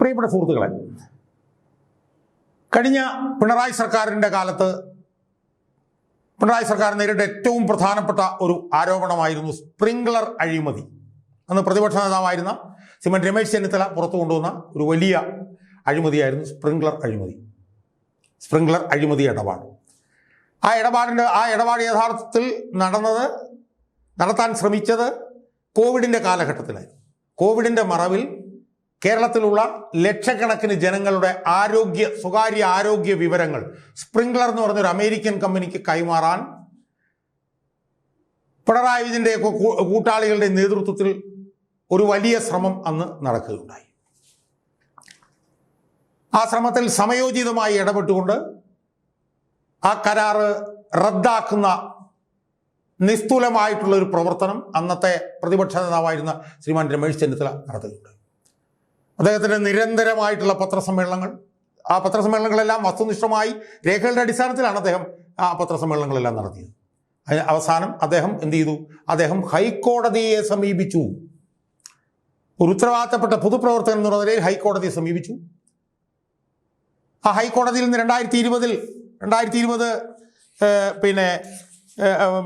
പ്രിയപ്പെട്ട സുഹൃത്തുക്കളെ കഴിഞ്ഞ പിണറായി സർക്കാരിന്റെ കാലത്ത് പിണറായി സർക്കാർ നേരിട്ട ഏറ്റവും പ്രധാനപ്പെട്ട ഒരു ആരോപണമായിരുന്നു സ്പ്രിംഗ്ലർ അഴിമതി. അന്ന് പ്രതിപക്ഷ നേതാവായിരുന്ന ശ്രീമൻ രമേശ് ചെന്നിത്തല പുറത്തു കൊണ്ടുവന്ന ഒരു വലിയ അഴിമതിയായിരുന്നു സ്പ്രിംഗ്ലർ അഴിമതി. സ്പ്രിംഗ്ലർ അഴിമതി ഇടപാട്. ആ ഇടപാടിന്റെ ആ ഇടപാട് യഥാർത്ഥത്തിൽ നടന്നത് നടത്താൻ ശ്രമിച്ചത് കോവിഡിന്റെ കാലഘട്ടത്തിലായിരുന്നു. കോവിഡിന്റെ മറവിൽ കേരളത്തിലുള്ള ലക്ഷക്കണക്കിന് ജനങ്ങളുടെ ആരോഗ്യ സ്വകാര്യ ആരോഗ്യ വിവരങ്ങൾ. സ്പ്രിംഗ്ലർ എന്ന് പറഞ്ഞൊരു അമേരിക്കൻ കമ്പനിക്ക് കൈമാറാൻ പിണറായി വിജയന്റെയൊക്കെ കൂട്ടാളികളുടെ നേതൃത്വത്തിൽ ഒരു വലിയ ശ്രമം അന്ന് നടക്കുകയുണ്ടായി. ആ ശ്രമത്തിൽ സമയോചിതമായി ഇടപെട്ടുകൊണ്ട് ആ കരാറ് റദ്ദാക്കുന്ന നിസ്തുലമായിട്ടുള്ള ഒരു പ്രവർത്തനം അന്നത്തെ പ്രതിപക്ഷ നേതാവായിരുന്ന ശ്രീമാൻ രമേശ് ചെന്നിത്തല നടത്തുകയുണ്ടായി. അദ്ദേഹത്തിന്റെ നിരന്തരമായിട്ടുള്ള പത്രസമ്മേളനങ്ങൾ. ആ പത്രസമ്മേളനങ്ങളെല്ലാം വസ്തുനിഷ്ഠമായി രേഖകളുടെ അടിസ്ഥാനത്തിലാണ് അദ്ദേഹം ആ പത്രസമ്മേളനങ്ങളെല്ലാം നടത്തിയത്. അവസാനം അദ്ദേഹം എന്ത് ചെയ്തു? അദ്ദേഹം ഹൈക്കോടതിയെ സമീപിച്ചു. ഒരു ഉത്തരവാദിത്തപ്പെട്ട പൊതുപ്രവർത്തകൻ എന്നുള്ള നിലയിൽ ഹൈക്കോടതിയെ സമീപിച്ചു. ആ ഹൈക്കോടതിയിൽ നിന്ന് രണ്ടായിരത്തി ഇരുപതിൽ രണ്ടായിരത്തി ഇരുപത് പിന്നെ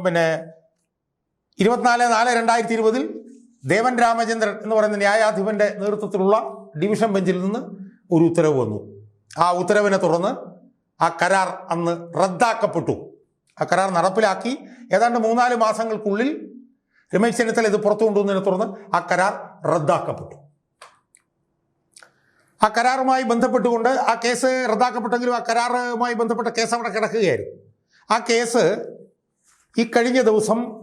പിന്നെ ഇരുപത്തിനാല് നാല് രണ്ടായിരത്തി ഇരുപതിൽ ദേവൻ രാമചന്ദ്രൻ എന്ന് പറയുന്ന ന്യായാധിപന്റെ നേതൃത്വത്തിലുള്ള ഡിവിഷൻ ബെഞ്ചിൽ നിന്ന് ഒരു ഉത്തരവ് വന്നു. ആ ഉത്തരവിനെ തുടർന്ന് ആ കരാർ അന്ന് റദ്ദാക്കപ്പെട്ടു. ആ കരാർ നടപ്പിലാക്കി. ഏതാണ്ട് മൂന്നാൽ മാസങ്ങൾക്കുള്ളിൽ രമേശ് ചെന്നിത്തല ഇത് പുറത്തു കൊണ്ടുവന്നതിനെ തുടർന്ന് ആ കരാർ റദ്ദാക്കപ്പെട്ടു. ആ കരാറുമായി ബന്ധപ്പെട്ടുകൊണ്ട് ആ കേസ് റദ്ദാക്കപ്പെട്ടെങ്കിലും ആ കരാറുമായി ബന്ധപ്പെട്ട കേസ് അവിടെ കിടക്കുകയായിരുന്നു. ആ കേസ് ഈ കഴിഞ്ഞ ദിവസം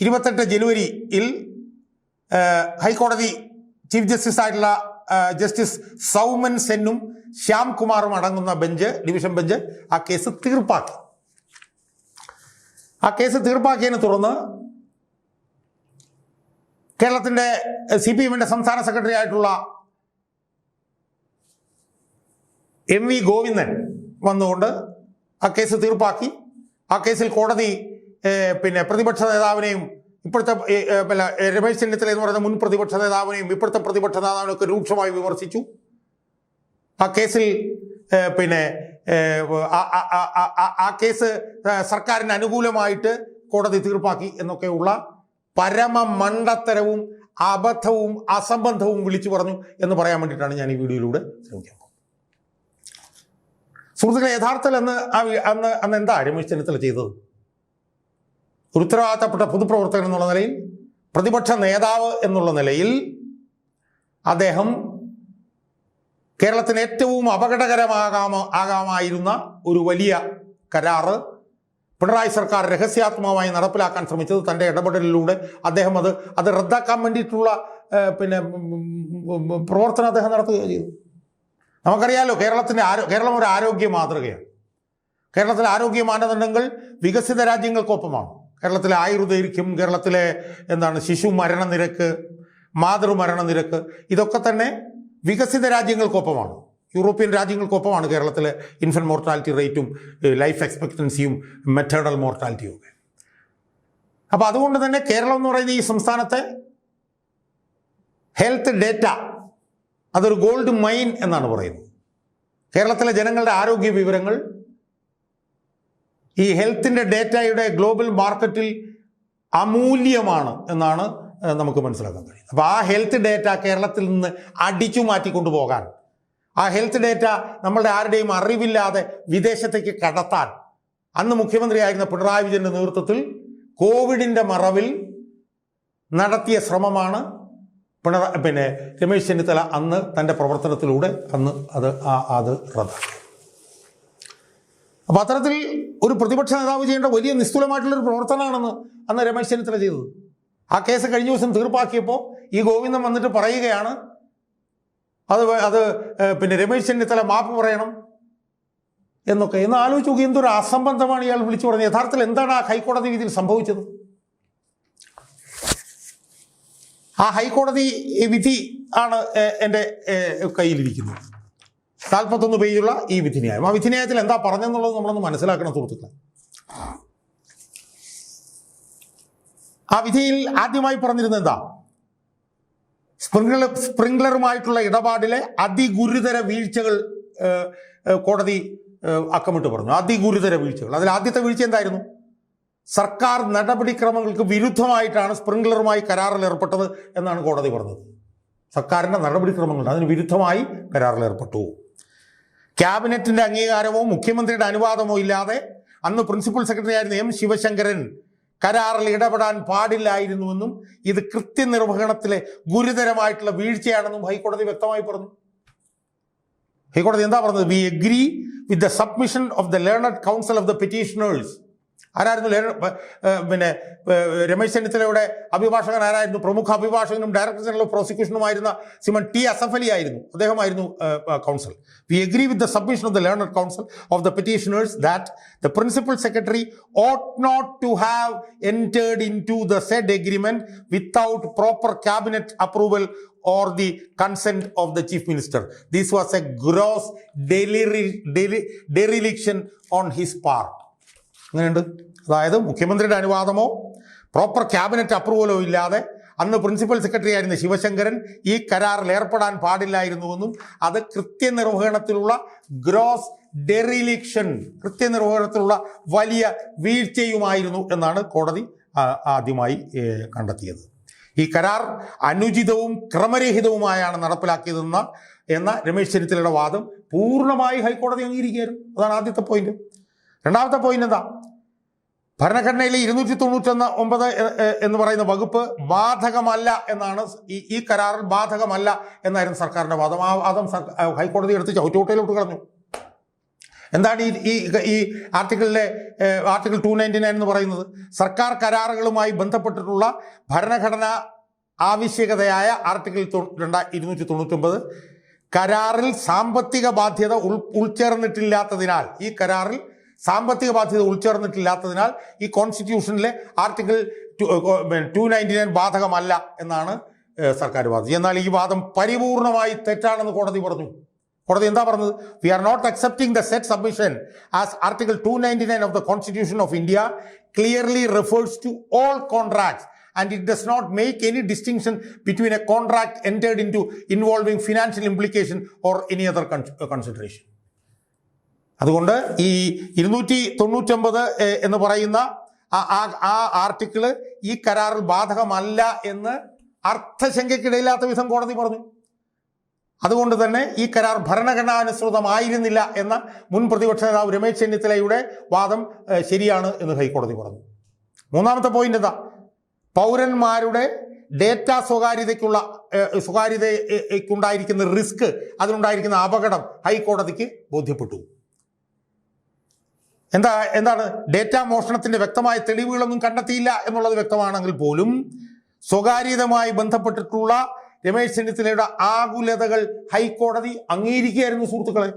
ഇരുപത്തെട്ട് ജനുവരിയിൽ ഹൈക്കോടതി ചീഫ് ജസ്റ്റിസ് ആയിട്ടുള്ള ജസ്റ്റിസ് സൗമൻ സെന്നും ശ്യാം കുമാറും അടങ്ങുന്ന ബെഞ്ച് ഡിവിഷൻ ബെഞ്ച് ആ കേസ് തീർപ്പാക്കി. ആ കേസ് തീർപ്പാക്കിയതിനെ തുടർന്ന് കേരളത്തിന്റെ സി പി എമ്മിന്റെ സംസ്ഥാന സെക്രട്ടറി ആയിട്ടുള്ള എം വി ഗോവിന്ദൻ വന്നുകൊണ്ട് ആ കേസ് തീർപ്പാക്കി. ആ കേസിൽ കോടതി പിന്നെ പ്രതിപക്ഷ നേതാവിനെയും ഇപ്പോഴത്തെ രമേശ് ചെന്നിത്തല എന്ന് പറയുന്ന മുൻ പ്രതിപക്ഷ നേതാവിനെയും ഇപ്പോഴത്തെ പ്രതിപക്ഷ നേതാവിനെ ഒക്കെ രൂക്ഷമായി വിമർശിച്ചു. ആ കേസിൽ പിന്നെ ആ- കേസ് സർക്കാരിന് അനുകൂലമായിട്ട് കോടതി തീർപ്പാക്കി എന്നൊക്കെയുള്ള പരമ മണ്ടത്തരവും അബദ്ധവും അസംബന്ധവും വിളിച്ചു പറഞ്ഞു എന്ന് പറയാൻ വേണ്ടിയിട്ടാണ് ഞാൻ ഈ വീഡിയോയിലൂടെ ശ്രമിക്കാൻ പോകുന്നത്. സുഹൃത്തുക്കളെ യഥാർത്ഥത്തിൽ അന്ന് അന്ന് അന്ന് എന്താ രമേശ് ചെന്നിത്തല ചെയ്തത്? ഒരു ഉത്തരവാദിത്തപ്പെട്ട പൊതുപ്രവർത്തകൻ എന്നുള്ള നിലയിൽ പ്രതിപക്ഷ നേതാവ് എന്നുള്ള നിലയിൽ അദ്ദേഹം കേരളത്തിന് ഏറ്റവും അപകടകരമാകാമ ആകാമായിരുന്ന ഒരു വലിയ കരാറ് പിണറായി സർക്കാർ രഹസ്യാത്മകമായി നടപ്പിലാക്കാൻ ശ്രമിച്ചത് തന്റെ ഇടപെടലിലൂടെ അദ്ദേഹം അത് അത് റദ്ദാക്കാൻ വേണ്ടിയിട്ടുള്ള പിന്നെ പ്രവർത്തനം അദ്ദേഹം നടത്തുകയാണ് ചെയ്തു. നമുക്കറിയാലോ കേരളത്തിന്റെ ആരോ കേരളം ഒരു ആരോഗ്യ മാതൃകയാണ്. കേരളത്തിലെ ആരോഗ്യ മാനദണ്ഡങ്ങൾ വികസിത രാജ്യങ്ങൾക്കൊപ്പമാണ്. കേരളത്തിലെ ആയുർദൈർഘ്യം കേരളത്തിലെ എന്താണ് ശിശു മരണനിരക്ക് മാതൃമരണ നിരക്ക് ഇതൊക്കെ തന്നെ വികസിത രാജ്യങ്ങൾക്കൊപ്പമാണ്. യൂറോപ്യൻ രാജ്യങ്ങൾക്കൊപ്പമാണ് കേരളത്തിലെ ഇൻഫന്റ് മോർട്ടാലിറ്റി റേറ്റും ലൈഫ് എക്സ്പെക്റ്റൻസിയും മെറ്റേണൽ മോർട്ടാലിറ്റിയും ഒക്കെ അപ്പോൾ അതുകൊണ്ട് തന്നെ കേരളം എന്ന് പറയുന്ന ഈ സംസ്ഥാനത്തെ ഹെൽത്ത് ഡേറ്റ അതൊരു ഗോൾഡ് മൈൻ എന്നാണ് പറയുന്നത്. കേരളത്തിലെ ജനങ്ങളുടെ ആരോഗ്യ വിവരങ്ങൾ ഈ ഹെൽത്തിന്റെ ഡേറ്റയുടെ ഗ്ലോബൽ മാർക്കറ്റിൽ അമൂല്യമാണ് എന്നാണ് നമുക്ക് മനസ്സിലാക്കാൻ കഴിയുന്നത്. അപ്പോൾ ആ ഹെൽത്ത് ഡേറ്റ കേരളത്തിൽ നിന്ന് അടിച്ചു മാറ്റി കൊണ്ടുപോകാൻ ആ ഹെൽത്ത് ഡേറ്റ നമ്മളുടെ ആരുടെയും അറിവില്ലാതെ വിദേശത്തേക്ക് കടത്താൻ അന്ന് മുഖ്യമന്ത്രിയായിരുന്ന പിണറായി വിജയന്റെ നേതൃത്വത്തിൽ കോവിഡിന്റെ മറവിൽ നടത്തിയ ശ്രമമാണ് പിണറായി പിന്നെ രമേശ് ചെന്നിത്തല അന്ന് തന്റെ പ്രവർത്തനത്തിലൂടെ അന്ന് അത് അത് റദ്ദാക്കി. അപ്പോൾ അത്തരത്തിൽ ഒരു പ്രതിപക്ഷ നേതാവ് ചെയ്യേണ്ട വലിയ നിസ്തുലമായിട്ടുള്ളൊരു പ്രവർത്തനമാണെന്ന് അന്ന് രമേശ് ചെന്നിത്തല ചെയ്തത്. ആ കേസ് കഴിഞ്ഞ ദിവസം തീർപ്പാക്കിയപ്പോൾ ഈ ഗോവിന്ദൻ വന്നിട്ട് പറയുകയാണ് അത് അത് പിന്നെ രമേശ് ചെന്നിത്തല മാപ്പ് പറയണം എന്നൊക്കെ. എന്ന് ആലോചിച്ച് നോക്കി എന്തൊരു അസംബന്ധമാണ് ഇയാൾ വിളിച്ചു പറഞ്ഞത്. യഥാർത്ഥത്തിൽ എന്താണ് ആ ഹൈക്കോടതി വിധിയിൽ സംഭവിച്ചത്? ആ ഹൈക്കോടതി വിധി ആണ് എന്റെ കയ്യിലിരിക്കുന്നത്. നാൽപ്പത്തൊന്ന് പേജുള്ള ഈ വിധിന്യായം. ആ വിധിന്യായത്തിൽ എന്താ പറഞ്ഞെന്നുള്ളത് നമ്മളൊന്ന് മനസ്സിലാക്കണം സുഹൃത്തുക്കളെ. ആ വിധിയിൽ ആദ്യമായി പറഞ്ഞിരുന്നത് എന്താ? സ്പ്രിംഗ്ലർ സ്പ്രിംഗ്ലറുമായിട്ടുള്ള ഇടപാടിലെ അതിഗുരുതര വീഴ്ചകൾ കോടതി അക്കമിട്ട് പറഞ്ഞു. അതിഗുരുതര വീഴ്ചകൾ. അതിൽ ആദ്യത്തെ വീഴ്ച എന്തായിരുന്നു? സർക്കാർ നടപടിക്രമങ്ങൾക്ക് വിരുദ്ധമായിട്ടാണ് സ്പ്രിംഗ്ലറുമായി കരാറിൽ ഏർപ്പെട്ടത് എന്നാണ് കോടതി പറഞ്ഞത്. സർക്കാരിന്റെ നടപടിക്രമങ്ങളുണ്ട് അതിന് വിരുദ്ധമായി കരാറിൽ ഏർപ്പെട്ടു ക്യാബിനറ്റിന്റെ അംഗീകാരമോ മുഖ്യമന്ത്രിയുടെ അനുവാദമോ ഇല്ലാതെ അന്ന് പ്രിൻസിപ്പൽ സെക്രട്ടറി ആയിരുന്ന എം ശിവശങ്കരൻ കരാറിൽ ഇടപെടാൻ പാടില്ലായിരുന്നുവെന്നും ഇത് കൃത്യനിർവഹണത്തിലെ ഗുരുതരമായിട്ടുള്ള വീഴ്ചയാണെന്നും ഹൈക്കോടതി വ്യക്തമായി പറഞ്ഞു. ഹൈക്കോടതി എന്താ പറഞ്ഞത്? We agree with the submission of the learned counsel of the petitioners ആരായിരുന്നു പിന്നെ രമേശ് ചെന്നിത്തലയുടെ അഭിഭാഷകൻ ആരായിരുന്നു പ്രമുഖ അഭിഭാഷകനും ഡയറക്ടർ ജനറൽ ഓഫ് പ്രോസിക്യൂഷനുമായിരുന്ന സിമൻ ടി അസഫ് അലി ആയിരുന്നു അദ്ദേഹമായിരുന്നു counsel we agree with the submission of the learned counsel of the petitioners that the principal secretary ought not to have entered into the said agreement without proper cabinet approval or the consent of the chief minister. This was a gross dereliction on his part. അങ്ങനെയുണ്ട് അതായത് മുഖ്യമന്ത്രിയുടെ അനുവാദമോ proper cabinet അപ്രൂവലോ ഇല്ലാതെ അന്ന് principal secretary ആയിരുന്ന ശിവശങ്കരൻ ഈ കരാറിൽ ഏർപ്പെടാൻ പാടില്ലായിരുന്നുവെന്നും അത് കൃത്യനിർവഹണത്തിലുള്ള ഗ്രോസ് ഡെറിലിക്ഷൻ കൃത്യനിർവഹണത്തിലുള്ള വലിയ വീഴ്ചയുമായിരുന്നു എന്നാണ് കോടതി ആദ്യമായി കണ്ടെത്തിയത്. ഈ കരാർ അനുചിതവും ക്രമരഹിതവുമായാണ് നടപ്പിലാക്കിയതെന്ന എന്ന രമേശ് ചെന്നിത്തലയുടെ വാദം പൂർണമായി ഹൈക്കോടതി അംഗീകരിക്കുകയായിരുന്നു. അതാണ് ആദ്യത്തെ പോയിന്റ് രണ്ടാമത്തെ പോയിന്റ് എന്താ? ഭരണഘടനയിലെ ഇരുന്നൂറ്റി തൊണ്ണൂറ്റൊന്ന് ഒമ്പത് എന്ന് പറയുന്ന വകുപ്പ് ബാധകമല്ല എന്നാണ് ഈ ഈ കരാറിൽ ബാധകമല്ല എന്നായിരുന്നു സർക്കാരിന്റെ വാദം. ആ വാദം ഹൈക്കോടതി എടുത്ത് ചവിറ്റുകൂട്ടയിലോട്ട് കളഞ്ഞു. എന്താണ് ഈ ഈ ആർട്ടിക്കിളിലെ ആർട്ടിക്കിൾ ടു നയന്റി നയൻ എന്ന് പറയുന്നത്? സർക്കാർ കരാറുകളുമായി ബന്ധപ്പെട്ടിട്ടുള്ള ഭരണഘടന ആവശ്യകതയായ ആർട്ടിക്കിൾ രണ്ടാ ഇരുന്നൂറ്റി തൊണ്ണൂറ്റൊമ്പത് കരാറിൽ സാമ്പത്തിക ബാധ്യത ഉൾ ഉൾച്ചേർന്നിട്ടില്ലാത്തതിനാൽ ഈ കരാറിൽ സാമ്പത്തിക ബാധ്യത ഉൾച്ചേർന്നിട്ടില്ലാത്തതിനാൽ ഈ കോൺസ്റ്റിറ്റ്യൂഷനിലെ ആർട്ടിക്കിൾ ടു നയന്റി നയൻ ബാധകമല്ല എന്നാണ് സർക്കാർ വാദിച്ചത്. എന്നാൽ ഈ വാദം പരിപൂർണമായി തെറ്റാണെന്ന് കോടതി പറഞ്ഞു. കോടതി എന്താ പറഞ്ഞത്? We are not accepting the said submission as article two ninety nine of the constitution of India clearly refers to all contracts and it does not make any distinction between a contract entered into involving financial implication or any other consideration അതുകൊണ്ട് ഈ ഇരുന്നൂറ്റി തൊണ്ണൂറ്റൊമ്പത് എന്ന് പറയുന്ന ആ ആ article ഈ കരാറിൽ ബാധകമല്ല എന്ന് അർത്ഥശങ്കയ്ക്കിടയില്ലാത്ത വിധം കോടതി പറഞ്ഞു. അതുകൊണ്ട് തന്നെ ഈ കരാർ ഭരണഘടനാനുസൃതമായിരുന്നില്ല എന്ന മുൻ പ്രതിപക്ഷ നേതാവ് രമേശ് ചെന്നിത്തലയുടെ വാദം ശരിയാണ് എന്ന് ഹൈക്കോടതി പറഞ്ഞു. മൂന്നാമത്തെ പോയിന്റ് എന്താ? പൗരന്മാരുടെ ഡേറ്റ സ്വകാര്യതയ്ക്കുള്ള സ്വകാര്യതയ്ക്കുണ്ടായിരിക്കുന്ന റിസ്ക് അതിനുണ്ടായിരിക്കുന്ന അപകടം ഹൈക്കോടതിക്ക് ബോധ്യപ്പെട്ടു. എന്താ എന്താണ്? ഡേറ്റ മോഷണത്തിന്റെ വ്യക്തമായ തെളിവുകളൊന്നും കണ്ടെത്തിയില്ല എന്നുള്ളത് വ്യക്തമാണെങ്കിൽ പോലും സ്വകാര്യതയുമായി ബന്ധപ്പെട്ടിട്ടുള്ള രമേശ് ചെന്നിത്തലയുടെ ആകുലതകൾ ഹൈക്കോടതി അംഗീകരിക്കുകയായിരുന്നു സുഹൃത്തുക്കളെ.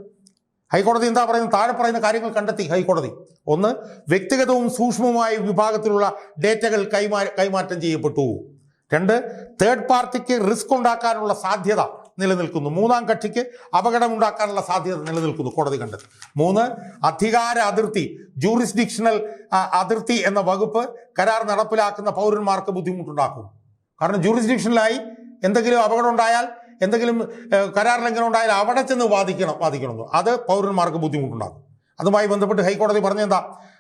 ഹൈക്കോടതി എന്താ പറയുന്നത്? താഴെ പറയുന്ന കാര്യങ്ങൾ കണ്ടെത്തി ഹൈക്കോടതി. ഒന്ന് വ്യക്തിഗതവും സൂക്ഷ്മവുമായ വിഭാഗത്തിലുള്ള ഡേറ്റകൾ കൈമാ കൈമാറ്റം ചെയ്യപ്പെട്ടു. രണ്ട് തേർഡ് പാർട്ടിക്ക് റിസ്ക് ഉണ്ടാക്കാനുള്ള സാധ്യത. നിലനിൽക്കുന്നു. മൂന്നാം കക്ഷിക്ക് അപകടമുണ്ടാക്കാനുള്ള സാധ്യത നിലനിൽക്കുന്നു കോടതി കണ്ടെത്തി. മൂന്ന് അധികാര അതിർത്തി ജൂറിസ്ഡിക്ഷണൽ അതിർത്തി എന്ന വകുപ്പ് കരാർ നടപ്പിലാക്കുന്ന പൗരന്മാർക്ക് ബുദ്ധിമുട്ടുണ്ടാക്കും. കാരണം ജൂറിസ്ഡിക്ഷനിലായി എന്തെങ്കിലും അപകടം ഉണ്ടായാൽ എന്തെങ്കിലും കരാർ ലംഘനം ഉണ്ടായാൽ അവിടെ ചെന്ന് വാദിക്കണം വാദിക്കണമെന്ന്. അത് പൗരന്മാർക്ക് ബുദ്ധിമുട്ടുണ്ടാകും അതുമായി ബന്ധപ്പെട്ട് ഹൈക്കോടതി പറഞ്ഞെന്താ?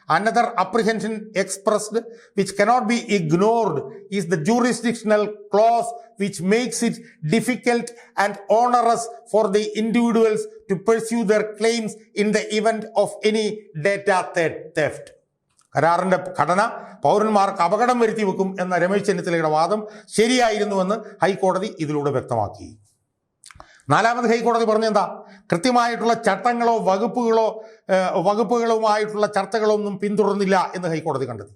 Another apprehension expressed which cannot be ignored is the jurisdictional clause which makes it difficult and onerous for the individuals to pursue their claims in the event of any data theft കരാറിന്റെ ഘടന പൗരന്മാർക്ക് അപകടം വരുത്തി വെക്കും എന്ന രമേശ് ചെന്നിത്തലയുടെ വാദം ശരിയായിരുന്നുവെന്ന് ഹൈക്കോടതി ഇതിലൂടെ വ്യക്തമാക്കി. നാലാമത് ഹൈക്കോടതി പറഞ്ഞെന്താ? കൃത്യമായിട്ടുള്ള ചട്ടങ്ങളോ വകുപ്പുകളോ വകുപ്പുകളുമായിട്ടുള്ള ചർച്ചകളോ ഒന്നും പിന്തുടർന്നില്ല എന്ന് ഹൈക്കോടതി കണ്ടെത്തി.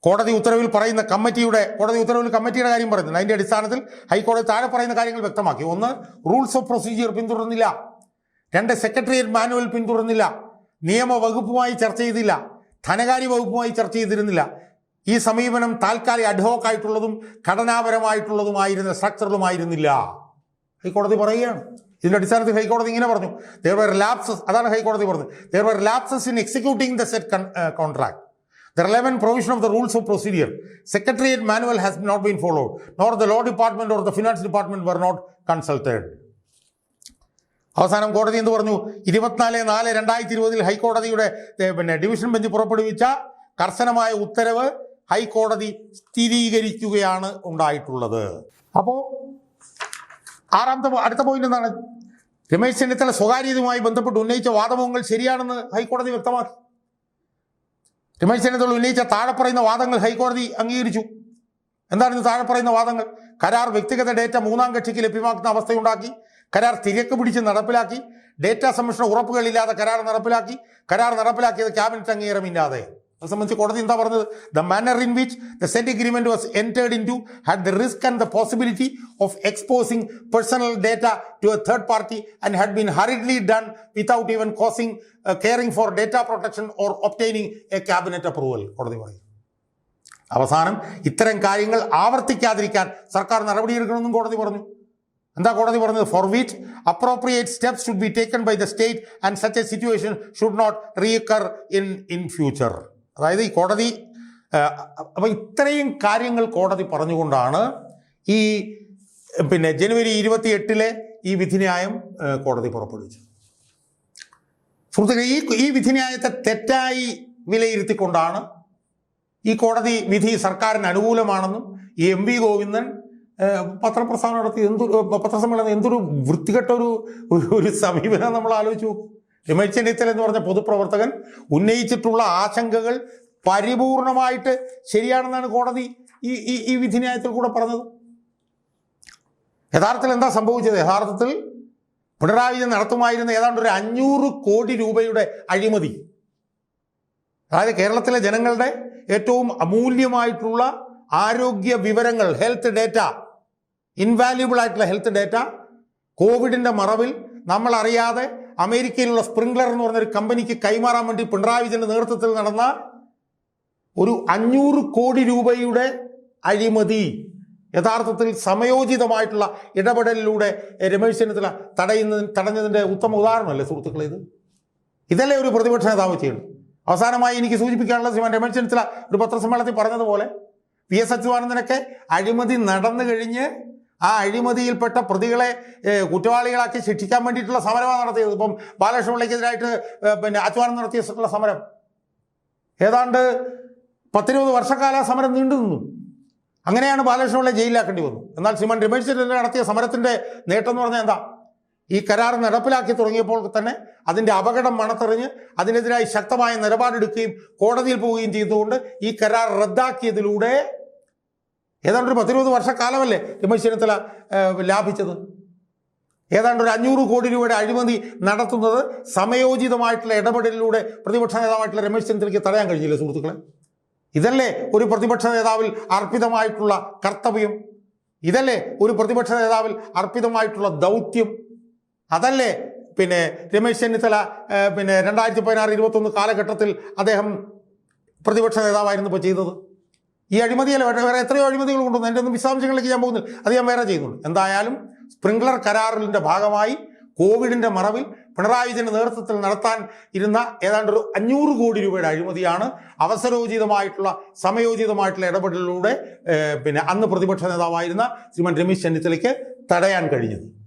കോടതി ഉത്തരവിൽ പറയുന്ന കമ്മിറ്റിയുടെ കോടതി ഉത്തരവിൽ കമ്മിറ്റിയുടെ കാര്യം പറയുന്നത് അതിന്റെ അടിസ്ഥാനത്തിൽ ഹൈക്കോടതി താഴെ പറയുന്ന കാര്യങ്ങൾ വ്യക്തമാക്കി. ഒന്ന് റൂൾസ് ഓഫ് പ്രൊസീജിയർ പിന്തുടർന്നില്ല. രണ്ട് സെക്രട്ടേറിയറ്റ് മാനുവൽ പിന്തുടർന്നില്ല. നിയമവകുപ്പുമായി ചർച്ച ചെയ്തില്ല. ധനകാര്യ വകുപ്പുമായി ചർച്ച ചെയ്തിരുന്നില്ല. ഈ സമീപനം താൽക്കാലിക അഡ്ഹോക്കായിട്ടുള്ളതും ഘടനാപരമായിട്ടുള്ളതുമായിരുന്ന സ്ട്രക്ചറിലുമായിരുന്നില്ല ഹൈക്കോടതി പറയുകയാണ്. ഇതിന്റെ അടിസ്ഥാനത്തിൽ ഹൈക്കോടതി ഇങ്ങനെ പറഞ്ഞു. ദർ വർ ലാപ്സസ് അതാണ് ഹൈക്കോടതി പറഞ്ഞത്. There were lapses in executing the said contract The relevant provision of the rules of procedure, Secretariat manual has not been followed, nor the law department or the finance department were not consulted. അവസാനം കോടതി എന്ത് പറഞ്ഞു? ഇരുപത്തിനാല് നാല് രണ്ടായിരത്തി ഇരുപതിൽ ഹൈക്കോടതിയുടെ പിന്നെ ഡിവിഷൻ ബെഞ്ച് പുറപ്പെടുവിച്ച കർശനമായ ഉത്തരവ് ഹൈക്കോടതി സ്ഥിരീകരിക്കുകയാണ് ഉണ്ടായിട്ടുള്ളത്. അപ്പോൾ ആറാമത്തെ അടുത്ത പോയിന്റ് എന്താണ്? രമേശ് ചെന്നിത്തല സ്വകാര്യതയുമായി ബന്ധപ്പെട്ട് ഉന്നയിച്ച വാദമുഖങ്ങൾ ശരിയാണെന്ന് ഹൈക്കോടതി വ്യക്തമാക്കി. രമേശ് ചെന്നിത്തല ഉന്നയിച്ച താഴെ പറയുന്ന വാദങ്ങൾ ഹൈക്കോടതി അംഗീകരിച്ചു. എന്താണ് താഴെ പറയുന്ന വാദങ്ങൾ? കരാർ വ്യക്തിഗത ഡേറ്റ മൂന്നാം കക്ഷിക്ക് ലഭ്യമാക്കുന്ന അവസ്ഥയുണ്ടാക്കി കരാർ തിരക്ക് പിടിച്ച് നടപ്പിലാക്കി ഡേറ്റ സംരക്ഷണ ഉറപ്പുകളില്ലാതെ കരാർ നടപ്പിലാക്കി കരാർ നടപ്പിലാക്കിയത് ക്യാബിനറ്റ് അംഗീകാരമില്ലാതെ. അത് സംബന്ധിച്ച് കോടതി എന്താ പറഞ്ഞത്? The manner in which the said agreement was entered into had the risk and the possibility of exposing personal data to a third party and had been hurriedly done without even causing caring for data protection or obtaining a cabinet approval കോടതി പറയും അവസാനം ഇത്തരം കാര്യങ്ങൾ ആവർത്തിക്കാതിരിക്കാൻ സർക്കാർ നടപടിയെടുക്കണമെന്നും കോടതി പറഞ്ഞു. എന്താ കോടതി പറഞ്ഞത്? For which appropriate steps should be taken by the state and such a situation should not recur in in future അതായത് ഈ കോടതി അപ്പം ഇത്രയും കാര്യങ്ങൾ കോടതി പറഞ്ഞുകൊണ്ടാണ് ഈ പിന്നെ ജനുവരി ഇരുപത്തി എട്ടിലെ ഈ വിധിന്യായം കോടതി പുറപ്പെടുവിച്ചത് സുഹൃത്തുക്കളെ ഈ ഈ വിധിന്യായത്തെ തെറ്റായി വിലയിരുത്തിക്കൊണ്ടാണ് ഈ കോടതി വിധി സർക്കാരിന് അനുകൂലമാണെന്നും ഈ എം വി ഗോവിന്ദൻ പത്രപ്രസ്ഥാനം നടത്തി എന്തൊരു പത്രസമ്മേളനം എന്തൊരു വൃത്തികെട്ട ഒരു- ഒരു സമീപനം നമ്മൾ ആലോചിച്ചു നോക്കൂ. രമേശ് ചെന്നിത്തല എന്ന് പറഞ്ഞ പൊതുപ്രവർത്തകൻ ഉന്നയിച്ചിട്ടുള്ള ആശങ്കകൾ പരിപൂർണമായിട്ട് ശരിയാണെന്നാണ് കോടതി ഈ ഈ ഈ വിധിന്യായത്തിൽ കൂടെ പറഞ്ഞത്. യഥാർത്ഥത്തിൽ എന്താ സംഭവിച്ചത്? യഥാർത്ഥത്തിൽ പിണറായി വിജയൻ നടത്തുമായിരുന്ന ഏതാണ്ട് ഒരു അഞ്ഞൂറ് കോടി രൂപയുടെ അഴിമതി. അതായത് കേരളത്തിലെ ജനങ്ങളുടെ ഏറ്റവും അമൂല്യമായിട്ടുള്ള ആരോഗ്യ വിവരങ്ങൾ ഹെൽത്ത് ഡേറ്റ ഇൻവാല്യുബിൾ ആയിട്ടുള്ള ഹെൽത്ത് ഡേറ്റ കോവിഡിന്റെ മറവിൽ നമ്മൾ അറിയാതെ അമേരിക്കയിലുള്ള സ്പ്രിംഗ്ലർ എന്ന് പറഞ്ഞൊരു കമ്പനിക്ക് കൈമാറാൻ വേണ്ടി പിണറായി വിജയന്റെ നേതൃത്വത്തിൽ നടന്ന ഒരു അഞ്ഞൂറ് കോടി രൂപയുടെ അഴിമതി യഥാർത്ഥത്തിൽ സമയോചിതമായിട്ടുള്ള ഇടപെടലിലൂടെ രമേശ് ചെന്നിത്തല തടയുന്നതിന് തടഞ്ഞതിന്റെ ഉത്തമ ഉദാഹരണമല്ലേ സുഹൃത്തുക്കളെ ഇത്? ഇതല്ലേ ഒരു പ്രതിപക്ഷ നേതാവ് ചെയ്യുന്നത് അവസാനമായി എനിക്ക് സൂചിപ്പിക്കാനുള്ള ശ്രീമാൻ രമേശ് ചെന്നിത്തല ഒരു പത്രസമ്മേളനത്തിൽ പറഞ്ഞതുപോലെ പി എസ് അച്യുതാനന്ദനൊക്കെ അഴിമതി നടന്നു കഴിഞ്ഞ് ആ അഴിമതിയിൽപ്പെട്ട പ്രതികളെ കുറ്റവാളികളാക്കി ശിക്ഷിക്കാൻ വേണ്ടിയിട്ടുള്ള സമരമാണ് നടത്തിയത്. ഇപ്പം ബാലകൃഷ്ണ പിള്ളയ്ക്കെതിരായിട്ട് ഏഹ്, പിന്നെ അച്വാനം നടത്തിയിട്ടുള്ള സമരം. ഏതാണ്ട് പത്തിരുപത് വർഷക്കാല സമരം നീണ്ടു നിന്നു. അങ്ങനെയാണ് ബാലകൃഷ്ണ പിള്ളയെ ജയിലിലാക്കേണ്ടി വന്നു എന്നാൽ സിമൻ രമേശ് ചെന്നിത്തല നടത്തിയ സമരത്തിന്റെ നേട്ടം എന്ന് പറഞ്ഞാൽ എന്താ? ഈ കരാർ നടപ്പിലാക്കി തുടങ്ങിയപ്പോൾ തന്നെ അതിന്റെ അപകടം മണത്തെറിഞ്ഞ് അതിനെതിരായി ശക്തമായ നിലപാടെടുക്കുകയും കോടതിയിൽ പോവുകയും ചെയ്തുകൊണ്ട് ഈ കരാർ റദ്ദാക്കിയതിലൂടെ ഏതാണ്ട് ഒരു പത്തിരുപത് വർഷക്കാലമല്ലേ രമേശ് ചെന്നിത്തല ലാഭിച്ചത്? ഏതാണ്ട് ഒരു അഞ്ഞൂറ് കോടി രൂപയുടെ അഴിമതി നടത്തുന്നത് സമയോചിതമായിട്ടുള്ള ഇടപെടലിലൂടെ പ്രതിപക്ഷ നേതാവായിട്ടുള്ള രമേശ് ചെന്നിത്തലയ്ക്ക് തടയാൻ കഴിഞ്ഞില്ല സുഹൃത്തുക്കളെ? ഇതല്ലേ ഒരു പ്രതിപക്ഷ നേതാവിൽ അർപ്പിതമായിട്ടുള്ള കർത്തവ്യം? ഇതല്ലേ ഒരു പ്രതിപക്ഷ നേതാവിൽ അർപ്പിതമായിട്ടുള്ള ദൗത്യം? അതല്ലേ പിന്നെ രമേശ് ചെന്നിത്തല പിന്നെ രണ്ടായിരത്തി പതിനാറ് ഇരുപത്തൊന്ന് കാലഘട്ടത്തിൽ അദ്ദേഹം പ്രതിപക്ഷ നേതാവായിരുന്നു ഇപ്പോൾ ചെയ്തത്? ഈ അഴിമതിയല്ല? വേറെ വേറെ എത്രയോ അഴിമതികൾ കൊണ്ടുവന്നു. എന്റെ ഒന്നും വിശദാംശങ്ങളിലേക്ക് ഞാൻ പോകുന്നില്ല. അത് ഞാൻ വേറെ ചെയ്യുന്നുള്ളൂ. എന്തായാലും സ്പ്രിംഗ്ലർ കരാറിന്റെ ഭാഗമായി കോവിഡിന്റെ മറവിൽ പിണറായി വിജയന്റെ നേതൃത്വത്തിൽ നടത്താൻ ഇരുന്ന ഏതാണ്ട് ഒരു അഞ്ഞൂറ് കോടി രൂപയുടെ അഴിമതിയാണ് അവസരോചിതമായിട്ടുള്ള സമയോചിതമായിട്ടുള്ള ഇടപെടലിലൂടെ പിന്നെ അന്ന് പ്രതിപക്ഷ നേതാവായിരുന്ന ശ്രീമാൻ രമേശ് ചെന്നിത്തലയ്ക്ക് തടയാൻ കഴിഞ്ഞത്.